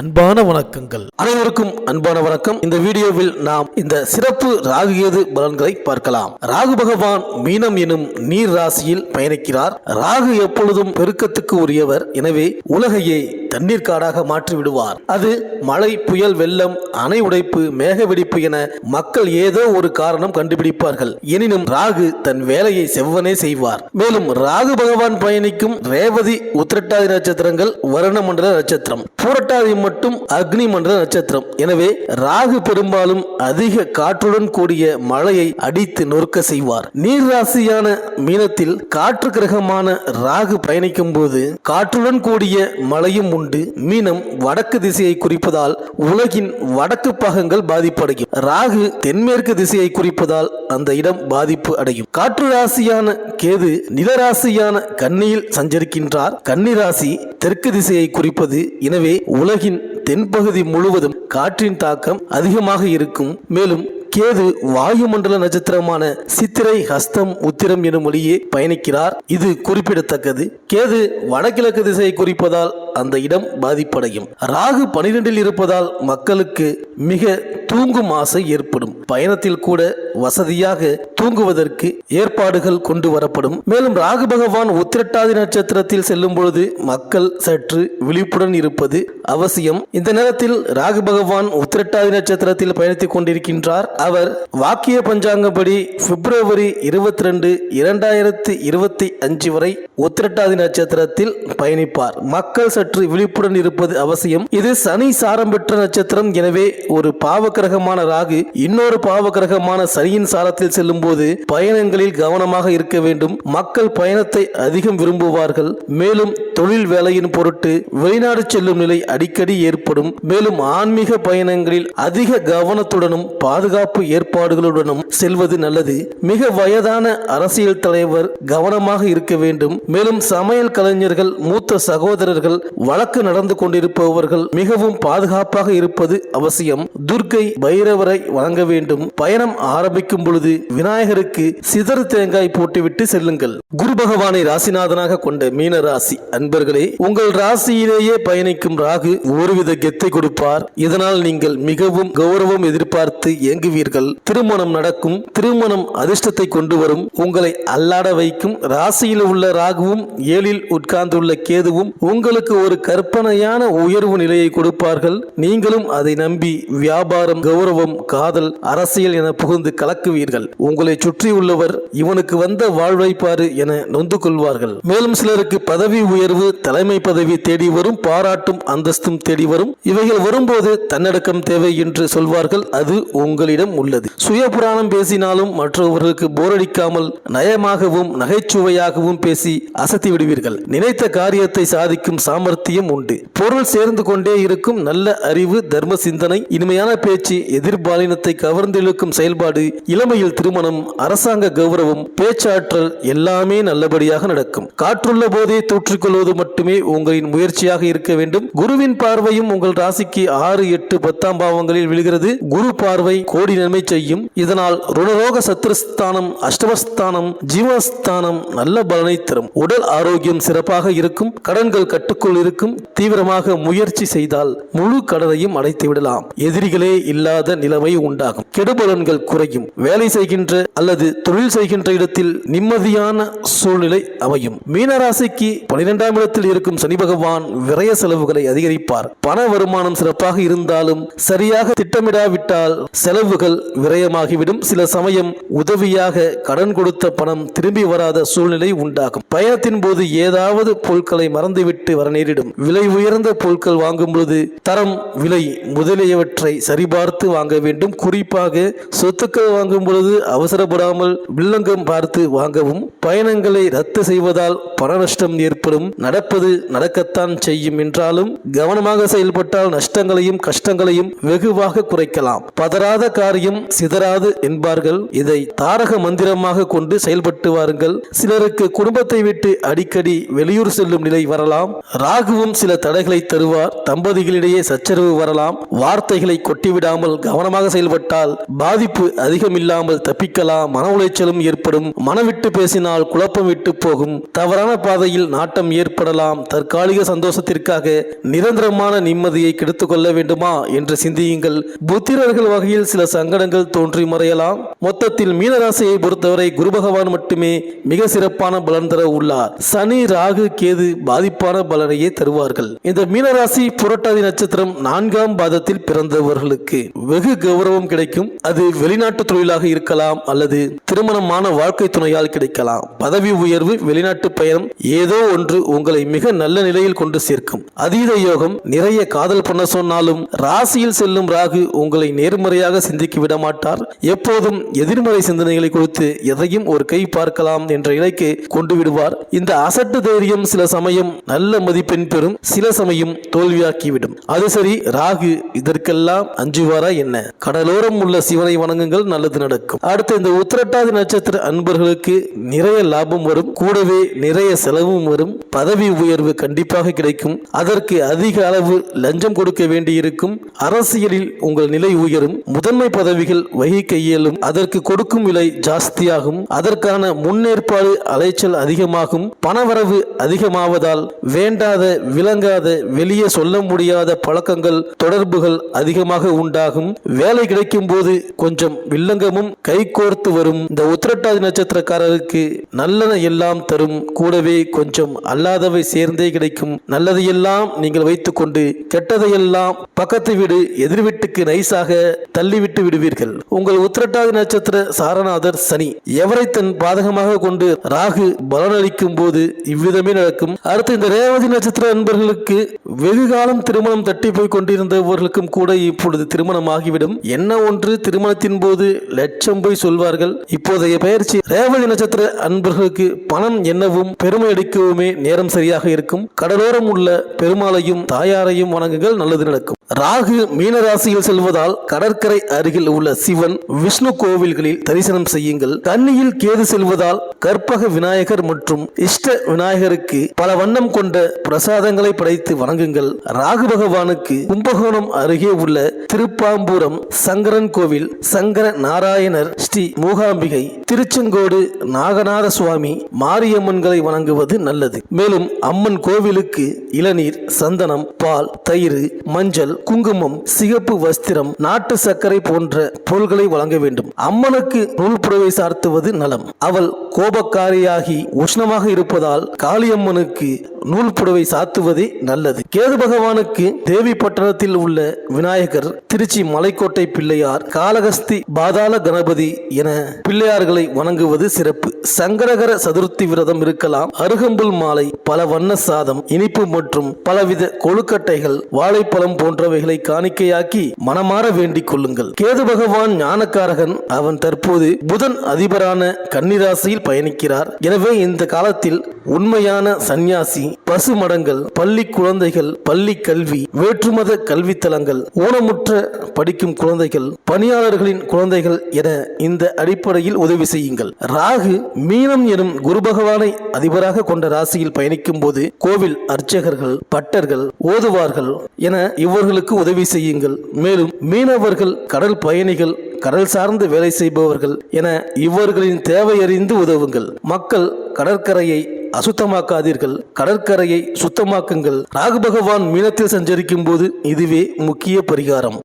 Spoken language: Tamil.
அன்பான வணக்கங்கள். அனைவருக்கும் அன்பான வணக்கம். இந்த வீடியோவில் நாம் இந்த சிறப்பு ராகு கேது பலன்களை பார்க்கலாம். ராகு பகவான் மீனம் எனும் நீர் ராசியில் பயணிக்கிறார். ராகு எப்பொழுதும் பெருக்கத்துக்கு உரியவர். எனவே உலகையே தண்ணீர் காடாக மாற்றி விடுவார். அது மழை புயல் வெள்ளம் அணை உடைப்பு மேக வெடிப்பு என மக்கள் ஏதோ ஒரு காரணம் கண்டுபிடிப்பார்கள். எனினும் ராகு தன் வேலையை செவ்வனே செய்வார். மேலும் ராகு பகவான் பயணிக்கும் ரேவதி உத்திரட்டாதி நட்சத்திரங்கள் வருண மண்டல நட்சத்திரம் பூரட்டாதி மட்டும் அக்னி மண்டல நட்சத்திரம். எனவே ராகு பெரும்பாலும் அதிக காற்றுடன் கூடிய மழையை அடித்து நொறுக்க செய்வார். நீர் ராசியான மீனத்தில் காற்று கிரகமான ராகு பயணிக்கும் போது காற்றுடன் கூடிய மழையும் உண்டு. மீனம் வடக்கு திசையை குறிப்பதால் உலகின் வடக்கு பாகங்கள் பாதிப்படையும். ராகு தென்மேற்கு திசையை குறிப்பதால் அந்த இடம் பாதிப்பு அடையும். காற்று ராசியான கேது நிலராசியான கன்னியில் சஞ்சரிக்கின்றார். கன்னி ராசி தெற்கு திசையை குறிப்பது. எனவே உலகின் தென்பகுதி முழுவதும் காற்றின் தாக்கம் அதிகமாக இருக்கும். மேலும் கேது வாயுமண்டல நட்சத்திரமான சித்திரை ஹஸ்தம் உத்திரம் எனும் வழியே பயணிக்கிறார். இது குறிப்பிடத்தக்கது. கேது வடகிழக்கு திசையை குறிப்பதால் அந்த இடம் பாதிப்படையும். ராகு பனிரெண்டில் இருப்பதால் மக்களுக்கு மிக தூங்கும் ஆசை ஏற்படும். பயணத்தில் கூட வசதியாக தூங்குவதற்கு ஏற்பாடுகள் கொண்டு வரப்படும். மேலும் ராகு பகவான் உத்திரட்டாதி நட்சத்திரத்தில் செல்லும் பொழுது மக்கள் சற்று விழிப்புடன் இருப்பது அவசியம். இந்த நேரத்தில் ராகு பகவான் உத்திரட்டாதி நட்சத்திரத்தில் பயணித்துக் கொண்டிருக்கின்றார். அவர் வாக்கிய பஞ்சாங்கப்படி பிப்ரவரி இருபத்தி ரெண்டு இரண்டாயிரத்தி இருபத்தி அஞ்சு வரை உத்திரட்டாதி நட்சத்திரத்தில் பயணிப்பார். மக்கள் சற்று விழிப்புடன் இருப்பது அவசியம். இது சனி சாரம் பெற்ற நட்சத்திரம். எனவே ஒரு பாவக்கிரகமான ராகு இன்னொரு பாவக்கிரகமான சனியின் சாரத்தில் செல்லும் போது பயணங்களில் கவனமாக இருக்க வேண்டும். மக்கள் பயணத்தை அதிகம் விரும்புவார்கள். மேலும் தொழில் வேலையின் பொருட்டு வெளிநாடு செல்லும் நிலை அடிக்கடி ஏற்படும். மேலும் ஆன்மீக பயணங்களில் அதிக கவனத்துடனும் பாதுகாப்பு ஏற்பாடுகளுடனும் செல்வது நல்லது. மிக வயதான அரசியல் தலைவர் கவனமாக இருக்க வேண்டும். மேலும் சமையல் கலைஞர்கள் மூத்த சகோதரர்கள் வழக்கு நடந்து கொண்டிருப்பவர்கள் மிகவும் பாதுகாப்பாக இருப்பது அவசியம். துர்க்கை பைரவரை வணங்க வேண்டும். பயணம் ஆரம்பிக்கும் பொழுது விநாயகருக்கு சிதறு தேங்காய் போட்டுவிட்டு செல்லுங்கள். குரு பகவானை ராசிநாதனாக கொண்ட மீன ராசி அன்பர்களே உங்கள் ராசியிலேயே பயணிக்கும் ராகு ஒருவித கெத்தை கொடுப்பார். இதனால் நீங்கள் மிகவும் கௌரவம் எதிர்பார்த்து இயங்குவீர்கள். திருமணம் நடக்கும். திருமணம் அதிர்ஷ்டத்தை கொண்டு வரும். உங்களை அல்லாட வைக்கும். ராசியில் உள்ள ராகுவும் ஏழில் உட்கார்ந்துள்ள கேதுவும் உங்களுக்கு ஒரு கற்பனையான உயர்வு நிலையை கொடுப்பார்கள். நீங்களும் அதை நம்பி வியாபாரம் கௌரவம் காதல் அரசியல் என புகுந்து கலக்குவீர்கள். உங்களை சுற்றி உள்ளவர் இவனுக்கு வந்த வாழ்வை என நொந்து கொள்வார்கள். மேலும் சிலருக்கு பதவி உயர்வு தலைமை பதவி தேடி வரும் பாராட்டும் அந்தஸ்தும் தேடி வரும். இவைகள் வரும்போது தன்னடக்கம் தேவை என்று சொல்வார்கள். அது உங்களிடம் உள்ளது. சுய புராணம் பேசினாலும் மற்றவர்களுக்கு போரடிக்காமல் நயமாகவும் நகைச்சுவையாகவும் பேசி அசத்தி விடுவீர்கள் நினைத்த காரியத்தை சாதிக்கும் சாமர்த்தியம் உண்டு. பொருள் சேர்ந்து கொண்டே இருக்கும் நல்ல அறிவு தர்ம சிந்தனை இனிமையான பேச்சு எதிர்பாலினத்தை கவர்ந்திழுக்கும் செயல்பாடு இளமையில் திருமணம் அரசாங்க கௌரவம் பேச்சாற்றல் எல்லாமே நல்லபடியாக நடக்கும். காற்றுள்ள போதே தூற்றிக்கொள்வது மட்டுமே உங்களின் முயற்சியாக இருக்க வேண்டும். குருவின் பார்வையும் உங்கள் ராசிக்கு ஆறு எட்டு பத்தாம் பாவங்களில் விழுகிறது. குரு பார்வை கோடி நன்மை செய்யும். இதனால் ருணரோக சத்ருஸ்தானம் அஷ்டமஸ்தானம் ஜீவஸ்தானம் நல்ல பலனை தரும். உடல் ஆரோக்கியம் சிறப்பாக இருக்கும். கடன்கள் கட்டுக்குள் இருக்கும் தீவிரமாக முயற்சி செய்தால் முழு கடலையும் அடைத்து விடலாம். எதிரிகளே இல்லாத நிலைமை உண்டாகும். கெடுபலன்கள் குறையும். வேலை செய்கின்ற அல்லது தொழில் செய்கின்ற இடத்தில் நிம்மதியான சூழ்நிலை அமையும். மீனராசிக்கு பனிரெண்டாம் இடத்தில் இருக்கும் சனி பகவான் விரய செலவுகளை அதிகரிப்பார். பண வருமானம் சிறப்பாக இருந்தாலும் சரியாக திட்டமிடாவிட்டால் செலவுகள் விரயமாகிவிடும். சில சமயம் உதவியாக கடன் கொடுத்த பணம் திரும்பி வராத சூழ்நிலை உண்டாகும். பயணத்தின் போது ஏதாவது பொருட்களை மறந்துவிட்டு வர நேரிடும் விலை உயர்ந்த பொருட்கள் வாங்கும் பொழுது தரம் விலை முதலியவற்றை சரிபார்த்து வாங்க வேண்டும். குறிப்பாக சொத்துக்கள் வாங்கும் பொழுது அவசரப்படாமல் வில்லங்கம் பார்த்து வாங்கவும் பயணங்களை ரத்து செய்வதால் பண நஷ்டம் ஏற்படும். நடப்பது நடக்கத்தான் செய்யும் என்றாலும் கவனமாக செயல்பட்டால் நஷ்டங்களையும் கஷ்டங்களையும் வெகுவாக குறைக்கலாம். பதறாத காரியம் சிதறாது என்பார்கள். இதை தாரக மந்திரமாக கொண்டு செயல்பட்டு வாருங்கள். சிலருக்கு குடும்பத்தை விட்டு அடிக்கடி வெளியூர் செல்லும் நிலை வரலாம். ராகுவும் சில தடைகளை தருவார். தம்பதிகளிடையே சச்சரவு வரலாம். வார்த்தைகளை கொட்டிவிடாமல் கவனமாக செயல்பட்டால் பாதிப்பு அதிகமில்லாமல் தப்பிக்கலாம். மன உளைச்சலும் ஏற்படும். மனவிட்டு பேசினால் குழப்பம் விட்டு போகும். தவறான பாதையில் நாட்டம் ஏற்படலாம். தற்காலிக சந்தோஷத்திற்காக நிரந்தரமான நிம்மதியை கெடுத்துக் கொள்ள வேண்டுமா என்று சிந்தியுங்கள். புத்திரர்கள் வகையில் சில சங்கடங்கள் தோன்றி மறையலாம். மொத்தத்தில் மீனராசியை பொறுத்தவரை குரு பகவான் மட்டுமே மிக சிறப்பான பலன் தர உள்ளார். சனி ராகு கேது பாதிப்பான பலனை பலனையே தருவார்கள். இந்த மீனராசி புரட்டாதி நட்சத்திரம் நான்காம் பாதத்தில் பிறந்தவர்களுக்கு வெகு கௌரவம் கிடைக்கும். அது வெளிநாட்டு தொழிலாக இருக்கலாம் அல்லது திருமணமான வாழ்க்கை துணையால் கிடைக்கலாம். பதவி உயர்வு வெளிநாட்டு பயணம் ஏதோ ஒன்று உங்களை மிக நல்ல நிலையில் கொண்டு சேர்க்கும். அதீத யோகம் நிறைய காதல் பண்ண சொன்னாலும் ராசியில் செல்லும் ராகு உங்களை நேர்மறையாக சிந்திக்க விட மாட்டார். எப்போதும் எதிர்மறை சிந்தனைகளை கொடுத்து எதையும் ஒரு கை பார்க்கலாம் என்ற நிலைக்கு கொண்டு விடுவார். இந்த அசட்டு தைரியம் சில சமயம் நல்ல மதிப்பு பெறும் சில சமயம் தோல்வியாக்கிவிடும். அது சரி ராகு இதற்கெல்லாம் அஞ்சுவாரா என்ன? கடலோரம் உள்ள சிவனை வணங்குங்கள் நல்லது நடக்கும். அடுத்து இந்த உத்திரட்டாதி நட்சத்திர அன்பர்களுக்கு நிறைய லாபம் வரும். கூடவே நிறைய செலவும் வரும். பதவி உயர்வு கண்டிப்பாக கிடைக்கும். அதற்கு அதிக அளவு லஞ்சம் கொடுக்க வேண்டியிருக்கும். அரசியலில் உங்கள் நிலை உயரும். முதன்மை பதவிகள் வகிக்க இயலும் அதற்கு கொடுக்கும் விலை ஜாஸ்தியாகும். அதற்கான முன்னேற்பாடு அலைச்சல் அதிகமாகும். பணவரவு அதிகமாவதால் வேண்டாத விளங்காத வெளியே சொல்ல முடியாத பழக்கங்கள் தொடர்புகள் அதிகமாக உண்டாகும். வேலை கிடைக்கும் போது கொஞ்சம் வில்லங்கமும் கைகோர்த்து வரும். இந்த உத்திரட்டாதி நட்சத்திரக்காரருக்கு நல்லன எல்லாம் தரும். கூடவே கொஞ்சம் அல்லாதவை சேர்ந்தே கிடைக்கும். நல்லதையெல்லாம் நீங்கள் வைத்துக்கொண்டு கெட்டதையெல்லாம் பக்கத்து வீடு எதிர் வீட்டுக்கு நைஸாக தள்ளிவிட்டு விடுவீர்கள். உங்கள் உத்திரட்டாதி நட்சத்திர சாரநாதர் சனி எவரை தன் பாதகமாக கொண்டு ராகு பலனளிக்கும் போது இவ்விதமே நடக்கும். அடுத்து இந்த ரேவதி நட்சத்திர அன்பர்களுக்கு வெகு காலம் திருமணம் தட்டி போய் கொண்டிருந்தவர்களுக்கும் கூட இப்பொழுது திருமணம் ஆகிவிடும் என்ன ஒன்று திருமணத்தின் போது லட்சம் போய் சொல்வார்கள். இப்போதைய பயிற்சி ரேவதி நட்சத்திர அன்பர்களுக்கு பணம் என்னவும் பெருமை அடிக்கவுமே நேரம் சரியாக இருக்கும். கடலோரம் உள்ள பெருமாளையும் தாயாரையும் வணங்குங்கள் நல்லது நடக்கும். ராகு மீனராசியில் செல்வதால் கடற்கரை அருகில் உள்ள சிவன் விஷ்ணு கோவில்களில் தரிசனம் செய்யுங்கள். கன்னியில் கேது செல்வதால் கற்பக விநாயகர் மற்றும் இஷ்ட விநாயகருக்கு பல வண்ணம் கொண்ட பிரசாதங்களை படைத்து வணங்குங்கள். ராகு பகவானுக்கு கும்பகோணம் அருகே உள்ள திருப்பாம்பூரம் சங்கரன் கோவில் சங்கர நாராயணர் ஸ்ரீ மூகாம்பிகை திருச்செங்கோடு நாகநாத சுவாமி மாரியம்மன்களை வணங்குவது நல்லது. மேலும் அம்மன் கோவிலுக்கு இளநீர் சந்தனம் பால் தயிர் மஞ்சள் குங்குமம் சிகப்பு வஸ்திரம் நாட்டு சர்க்கரை போன்ற பொருள்களை வழங்க வேண்டும். அம்மனுக்கு நூல் புடவை சார்த்துவது நலம். அவள் கோபக்காரியாகி உஷ்ணமாக இருப்பதால் காளியம்மனுக்கு நூல் புடவை சாத்துவதே நல்லது. கேது பகவானுக்கு தேவிப்பட்டணத்தில் உள்ள விநாயகர் திருச்சி மலைக்கோட்டை பிள்ளையார் காளகஸ்தி பாதாள கணபதி என பிள்ளையார்களை வணங்குவது சிறப்பு. சங்கரகர சதுர்த்தி விரதம் இருக்கலாம். அருகம்புல் மாலை பல வண்ண சாதம் இனிப்பு மற்றும் பலவித கொழுக்கட்டைகள் வாழைப்பழம் போன்றவைகளை காணிக்கையாக்கி மனமாற வேண்டிக் கொள்ளுங்கள். கேது பகவான் ஞானக்காரகன். அவன் தற்போது புதன் அதிபரான கன்னிராசியில் பயணிக்கிறார். எனவே இந்த காலத்தில் உண்மையான சந்நியாசி பசு மடங்கள் பள்ளி குழந்தைகள் பள்ளி கல்வி வேற்றுமத கல்வித்தலங்கள் ஊனமுற்ற படிக்கும் குழந்தைகள் பணியாளர்களின் குழந்தைகள் என இந்த அடிப்படையில் உதவி செய்யுங்கள். ராகு மீனம் எனும் குரு பகவானை அதிபராக கொண்ட ராசியில் பயணிக்கும் போது கோவில் அர்ச்சகர்கள் பட்டர்கள் ஓதுவார்கள் என இவர்களுக்கு உதவி செய்யுங்கள். மேலும் மீனவர்கள் கடல் பயணிகள் கடல் சார்ந்து வேலை செய்பவர்கள் என இவர்களின் தேவையறிந்து உதவுங்கள். மக்கள் கடற்கரையை அசுத்தமாக்காதீர்கள். கடற்கரையை சுத்தமாக்குங்கள். ராகு பகவான் மீனத்தில் சஞ்சரிக்கும் போது இதுவே முக்கிய பரிகாரம்.